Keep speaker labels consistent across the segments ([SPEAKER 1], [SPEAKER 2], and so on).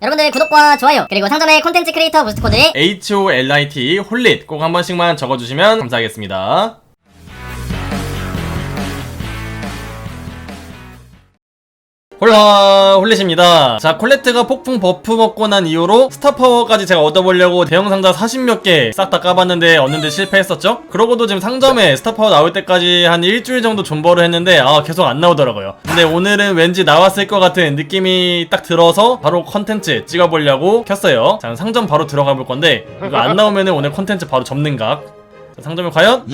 [SPEAKER 1] 여러분들 구독과 좋아요 그리고 상점의 콘텐츠 크리에이터 부스트 코드
[SPEAKER 2] H-O-L-I-T 홀릿 꼭 한 번씩만 적어주시면 감사하겠습니다. 홀라 홀릿입니다. 자 콜레트가 폭풍 버프 먹고 난 이후로 스타 파워까지 제가 얻어보려고 대형 상자 40몇 개 싹 다 까봤는데 얻는데 실패했었죠? 그러고도 지금 상점에 스타 파워 나올 때까지 한 일주일 정도 존버를 했는데 아 계속 안 나오더라고요. 근데 오늘은 왠지 나왔을 것 같은 느낌이 딱 들어서 바로 컨텐츠 찍어보려고 켰어요. 자 상점 바로 들어가 볼 건데 이거 안 나오면은 오늘 컨텐츠 바로 접는 각. 자, 상점에 과연?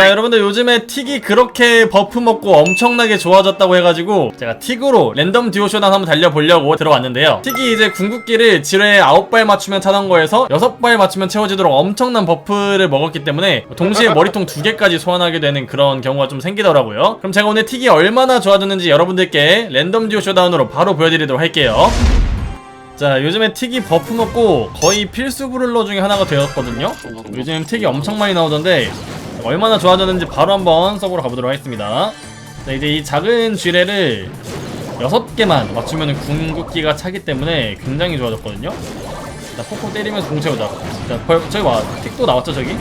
[SPEAKER 2] 자 여러분들 요즘에 틱이 그렇게 버프 먹고 엄청나게 좋아졌다고 해가지고 제가 틱으로 랜덤 듀오 쇼단 한번 달려보려고 들어왔는데요. 틱이 이제 궁극기를 지뢰에 9발 맞추면 차는 거에서 6발 맞추면 채워지도록 엄청난 버프를 먹었기 때문에 동시에 머리통 2개까지 소환하게 되는 그런 경우가 좀 생기더라고요. 그럼 제가 오늘 틱이 얼마나 좋아졌는지 여러분들께 랜덤 듀오 쇼다운으로 바로 보여드리도록 할게요. 자 요즘에 틱이 버프 먹고 거의 필수 브룰러 중에 하나가 되었거든요. 요즘 틱이 엄청 많이 나오던데 얼마나 좋아졌는지 바로 한번 써보러 가보도록 하겠습니다 자 이제 이 작은 쥐레를 6개만 맞추면 궁극기가 차기 때문에 굉장히 좋아졌거든요 자 폭포 때리면서 공 채우자 자 벌, 저기 봐 틱도 나왔죠 저기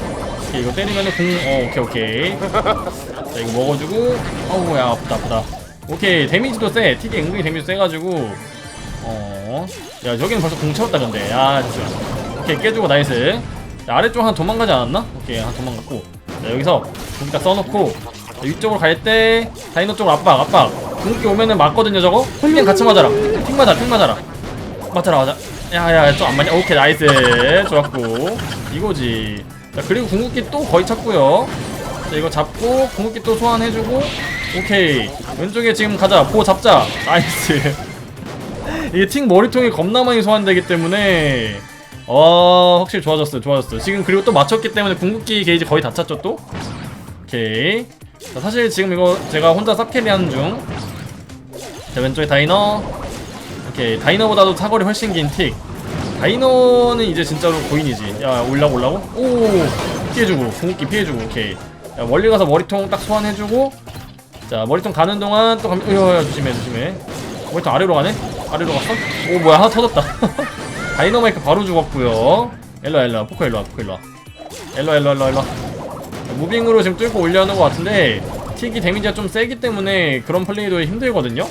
[SPEAKER 2] 오케이, 이거 때리면은 공 어 오케이 오케이 자 이거 먹어주고 어우 야 아프다 아프다 오케이 데미지도 세 틱이 은근히 데미지 세가지고 어. 야, 저기는 벌써 공 채웠다, 근데. 야, 잠시만. 오케이, 깨주고, 나이스. 자, 아래쪽 하나 도망가지 않았나? 오케이, 하나 도망갔고. 자, 여기서 공기다 써놓고. 자, 위쪽으로 갈 때, 다이노 쪽으로 압박, 압박. 공기 오면은 맞거든요, 저거? 그냥 같이 맞아라. 픽 맞아, 픽 맞아라. 맞아라, 맞아. 야, 야, 좀 안 맞냐? 오케이, 나이스. 좋았고. 이거지. 자, 그리고 궁극기 또 거의 찼고요. 자, 이거 잡고, 궁극기 또 소환해주고. 오케이. 왼쪽에 지금 가자. 보고 잡자. 나이스. 이게 틱 머리통이 겁나 많이 소환되기 때문에 어 확실히 좋아졌어요 좋아졌어요. 지금 그리고 또 맞췄기 때문에 궁극기 게이지 거의 다 찼죠 또? 오케이. 자, 사실 지금 이거 제가 혼자 쌉캐리 하는 중자 왼쪽에 다이너. 오케이 다이너보다도 사거리 훨씬 긴틱. 다이너는 이제 진짜로 고인이지. 야 올라고 올라고? 오 피해주고 궁극기 피해주고 오케이. 야 멀리 가서 머리통 딱 소환해주고. 자 머리통 가는 동안 또 감... 으야 조심해 조심해. 머리통 아래로 가네? 아래로 갔어? 오 뭐야 하나 터졌다 다이너마이크 바로 죽었고요. 일로와 일로와. 포커 일로와 포커 일로와. 일로와 일로와 일로와 일로와. 무빙으로 지금 뚫고 올려는 것 같은데 틱이 데미지가 좀 세기 때문에 그런 플레이도 힘들거든요?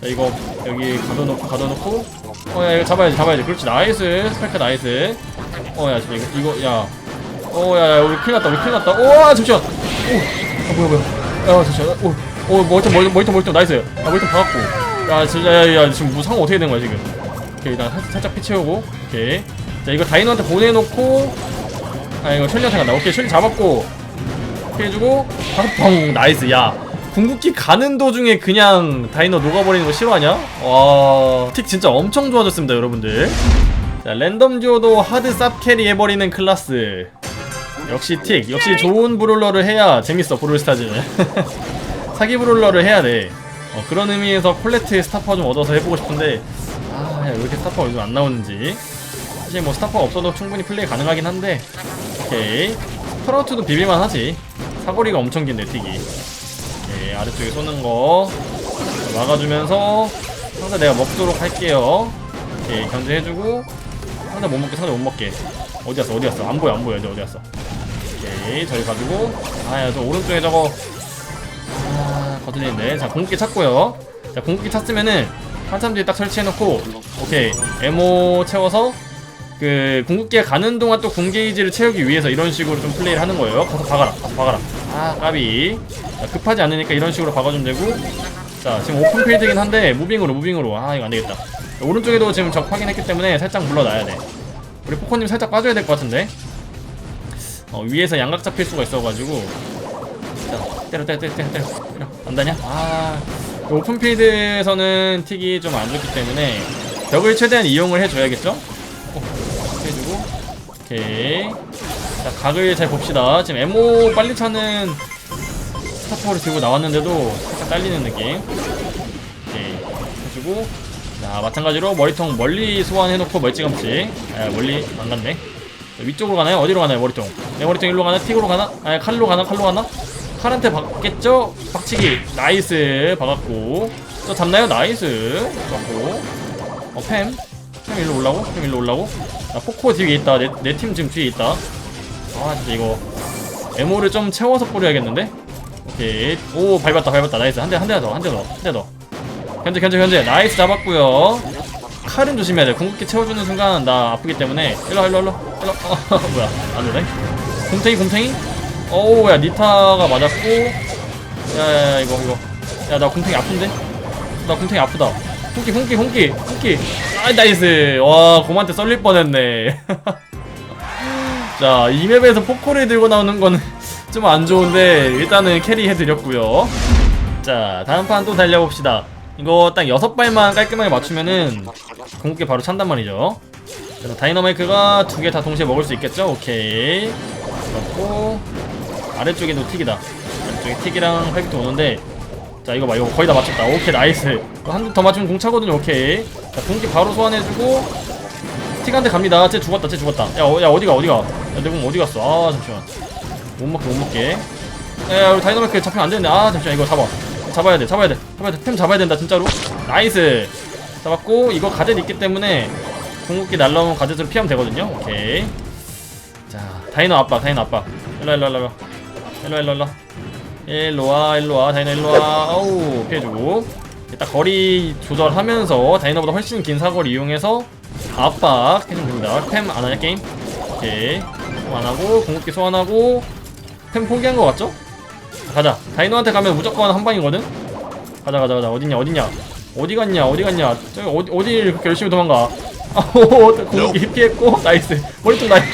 [SPEAKER 2] 자 이거 여기 가둬놓고 가둬놓고. 어야 이거 잡아야지 잡아야지. 그렇지 나이스. 스펙크 나이스. 어야 이거 이거 야. 어야 야 우리 큰일 났다 우리 큰일 났다. 오아 잠시만. 오아 뭐야 뭐야. 야 잠시만. 오오 머리통 머리통 머리통 나이스. 야 머리통 박았고. 야 진짜 야, 야 지금 뭐 상황 어떻게 된 거야 지금 오케이 일단 살- 살짝 피 채우고 오케이 자 이거 다이노한테 보내놓고 아 이거 셜리한테 간다. 오케이 셜리 잡았고. 피해주고 펑 나이스 야. 궁극기 가는 도중에 그냥 다이노 녹아버리는 거 싫어하냐? 와 틱 진짜 엄청 좋아졌습니다 여러분들. 자 랜덤 듀오도 하드 쌉 캐리 해버리는 클라스. 역시 틱 역시 좋은 브롤러를 해야 재밌어 브롤스타즈는 사기 브롤러를 해야 돼. 어, 그런 의미에서 콜레트의 스타퍼 좀 얻어서 해보고 싶은데 왜 이렇게 스타퍼 요즘 안 나오는지. 사실 뭐 스타퍼 없어도 충분히 플레이 가능하긴 한데. 오케이. 스프라우트도 비빌만 하지. 사거리가 엄청 긴데 틱이 오케이 아래쪽에 쏘는 거. 막아주면서 상대 내가 먹도록 할게요. 오케이 견제해주고. 상대 못 먹게 상대 못 먹게. 어디 갔어 어디 갔어? 안 보여 안 보여. 어디 어디 갔어? 오케이 저기 가지고. 아야 저 오른쪽에 저거. 아, 거슬리는데. 자, 궁극기 찾고요. 자, 궁극기 찾으면은 한참 뒤에 딱 설치해놓고, 오케이. 에모 채워서, 그, 궁극기가 가는 동안 또 궁게이지를 채우기 위해서 이런 식으로 좀 플레이를 하는 거예요. 가서 박아라. 가서 박아라. 아, 까비. 자, 급하지 않으니까 이런 식으로 박아주면 되고. 자, 지금 오픈 필드긴 한데, 무빙으로, 무빙으로. 아, 이거 안 되겠다. 자, 오른쪽에도 지금 적 확인했기 때문에 살짝 물러나야 돼. 우리 포커님 살짝 빠져야 될 것 같은데. 어, 위에서 양각 잡힐 수가 있어가지고. 자, 때려 때려 때려 때려 때려 안다냐? 아 오픈필드에서는 틱이 좀 안 좋기 때문에 벽을 최대한 이용을 해줘야겠죠? 어, 해주고 오케이 자 각을 잘 봅시다 지금 에모 빨리 차는 스타포를 들고 나왔는데도 살짝 딸리는 느낌 오케이 해주고 자 마찬가지로 머리통 멀리 소환해놓고 멀찌감치 아 멀리 안 갔네 자, 위쪽으로 가나요? 어디로 가나요 머리통 내 머리통 일로 가나? 틱으로 가나? 아니 칼로 가나? 칼로 가나? 칼한테 박겠죠? 박치기. 나이스. 박았고. 저 잡나요? 나이스. 잡고. 어팸 팸 일로 올라고? 팸 일로 올라고? 나 포코 뒤에 있다. 내 팀 지금 뒤에 있다. 아 진짜 이거. 에모를 좀 채워서 뿌려야겠는데? 오케이. 오 밟았다 밟았다. 나이스. 한 대 한 대 더 한 대 더 한 대 더. 견제 견제 견제. 나이스 잡았고요. 칼은 조심해야 돼. 궁극기 채워주는 순간 나 아프기 때문에. 일로 와, 일로 와, 일로 와, 일로 와. 어, 뭐야? 안 되네. 곰탱이 곰탱이 어우 야 니타가 맞았고 야야야 이거 이거 야나 곰탱이 아픈데 나 곰탱이 아프다 훈기 훈기 훈기 훈기 아 나이스 와 곰한테 썰릴 뻔했네 자, 이 맵에서 포코를 들고 나오는 거는 좀안 좋은데 일단은 캐리 해드렸고요. 자, 다음 판 또 달려봅시다. 이거 딱 여섯 발만 깔끔하게 맞추면은 궁극기 바로 찬단 말이죠. 그래서 다이너마이크가 두 개 다 동시에 먹을 수 있겠죠? 오케이. 그렇고 아래쪽에도 틱이다. 아래쪽에 틱이랑 활기도 오는데 자 이거 봐 이거 거의 다 맞췄다. 오케이 나이스. 한두 더 맞추면 공 차거든요. 오케이. 자 궁극기 바로 소환해주고 틱한테 갑니다. 쟤 죽었다. 쟤 죽었다. 야, 어, 야 어디가 어디가? 야, 내공 어디 갔어? 아 잠시만. 못 먹게 못 먹게. 야, 야 우리 다이너마이크 잡히면 안 되는데. 아 잠시만 이거 잡아. 잡아야 돼. 잡아야 돼. 잡아야 돼. 템 잡아야 된다 진짜로. 나이스. 잡았고 이거 가젯 있기 때문에 궁극기 날라오면 가젯으로 피하면 되거든요. 오케이. 자 다이너 압박. 다이너 압박. 일로 일로 일로 일로 일로 일로 일로 일로 와 일로 와 다이너 일로 와. 아우 피해주고. 딱 거리 조절하면서 다이너보다 훨씬 긴 사거리 이용해서 압박 해주면 됩니다. 템 안 하냐 게임? 오케이. 템안 하고 궁극기 소환하고 템 포기한 거 같죠? 자, 가자. 다이노한테 가면 무조건 한 방이거든. 가자 가자 가자. 어딨냐 어딨냐. 어디 갔냐 어디 갔냐. 저기 어디 어디를 그렇게 열심히 도망가. 아오 궁극기 피했고 나이스. 머리통 나이스.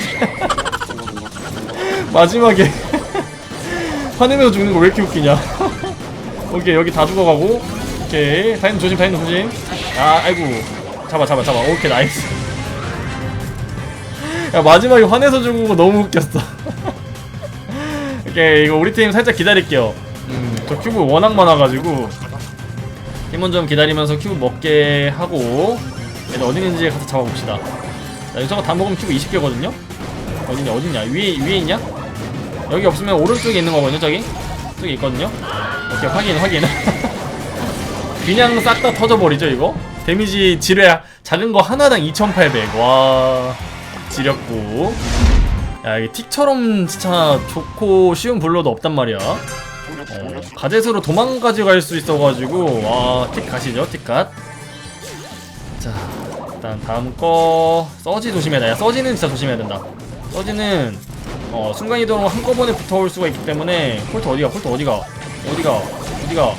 [SPEAKER 2] 마지막에 화내면서 죽는 거 왜 이렇게 웃기냐. 오케이 여기 다 죽어가고. 오케이. 다이노 조심 다이노 조심. 아 아이고. 잡아 잡아 잡아. 오케이 나이스. 야 마지막에 화내서 죽은 거 너무 웃겼어. 오케이 이거 우리 팀 살짝 기다릴게요. 음저 큐브 워낙 많아가지고. 팀원 좀 기다리면서 큐브 먹게 하고. 얘들 어디 있는지 가서 잡아봅시다. 자 여기서 다 먹으면 큐브 20개거든요? 어디냐 어디냐 위에 위에 있냐 여기 없으면 오른쪽에 있는 거거든요 저기? 저기 있거든요? 오케이 확인 확인. 그냥 싹 다 터져버리죠 이거? 데미지 지뢰 작은 거 하나당 2800와 지렸고. 야 이게 틱처럼 진짜 좋고 쉬운 블러도 없단 말이야. 어, 가젯으로 도망까지 갈 수 있어가지고. 와틱 가시죠 틱갓. 자 일단 다음 거. 서지 조심해야 돼. 야, 서지는 진짜 조심해야 된다. 서지는 어, 순간이동으로 한꺼번에 붙어올 수가 있기 때문에 폴트 어디가 폴트 어디가? 어디가? 어디가?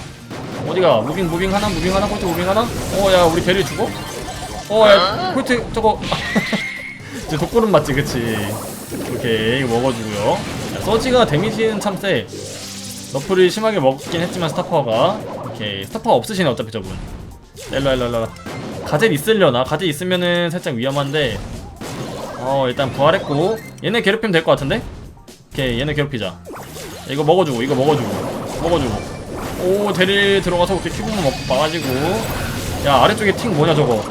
[SPEAKER 2] 어디가? 무빙 무빙 하나? 무빙 하나? 폴트 무빙 하나? 어 야 우리 대리 죽어? 어야 폴트 저거. 이제 독고름 맞지 그치? 오케이 먹어주고요. 야, 서지가 데미지는 참 세. 너프를 심하게 먹긴 했지만 스타파워가. 오케이 스타파워 없으시네 어차피 저분. 일로 일로 일로 가젯 있으려나? 가젯 있으면은 살짝 위험한데 어 일단 부활했고. 얘네 괴롭히면 될 것 같은데? 오케이 얘네 괴롭히자. 이거 먹어주고 이거 먹어주고 먹어주고. 오 대리 들어가서 이렇게 큐브만 먹고 봐가지고. 야 아래쪽에 팅 뭐냐 저거?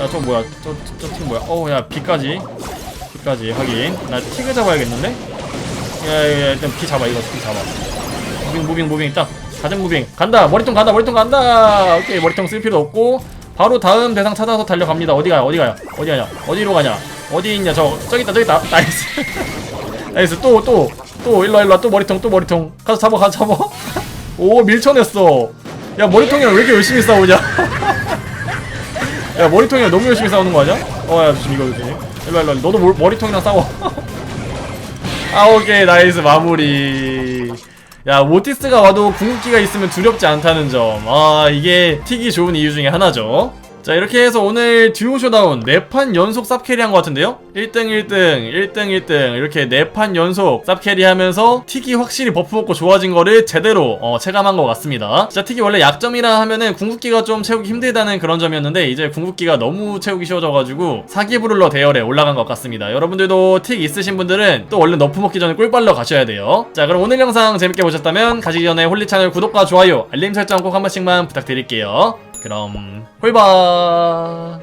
[SPEAKER 2] 야저 뭐야? 저저팅 뭐야? 어야 비까지. 비까지 확인. 나 틱을 잡아야겠는데? 야야 일단 비 잡아 이거 비 잡아. 무빙 무빙 무빙 딱. 가전 무빙. 간다! 머리통 간다 머리통 간다! 오케이 머리통 쓸 필요 없고 바로 다음 대상 찾아서 달려갑니다. 어디 가요? 어디 가요? 어디 가냐? 어디로 가냐? 어디 있냐? 저 저기 있다 저기 있다. 나이스. 나이스. 또 또. 또 일로와 일로와. 또 머리통 또 머리통. 가서 잡아 가서 잡아. 오 밀쳐냈어. 야 머리통이랑 왜 이렇게 열심히 싸우냐? 야 머리통이랑 너무 열심히 싸우는 거 아니야? 어야 조심 이거 조심. 일로와 일로와. 너도 머- 머리통이랑 싸워. 아 오케이. 나이스. 마무리 야 모티스가 와도 궁극기가 있으면 두렵지 않다는 점 아 이게 틱이 좋은 이유 중에 하나죠 자 이렇게 해서 오늘 듀오 쇼다운 4판 연속 쌉캐리한 것 같은데요? 1등 1등 1등 1등. 이렇게 4판 연속 쌉캐리 하면서 틱이 확실히 버프 먹고 좋아진 거를 제대로 어, 체감한 것 같습니다. 진짜 틱이 원래 약점이라 하면은 궁극기가 좀 채우기 힘들다는 그런 점이었는데 이제 궁극기가 너무 채우기 쉬워져가지고 사기부를러 대열에 올라간 것 같습니다. 여러분들도 틱 있으신 분들은 또 얼른 너프 먹기 전에 꿀 빨러 가셔야 돼요. 자 그럼 오늘 영상 재밌게 보셨다면 가시기 전에 홀리 채널 구독과 좋아요 알림 설정 꼭 한 번씩만 부탁드릴게요 그럼 홀바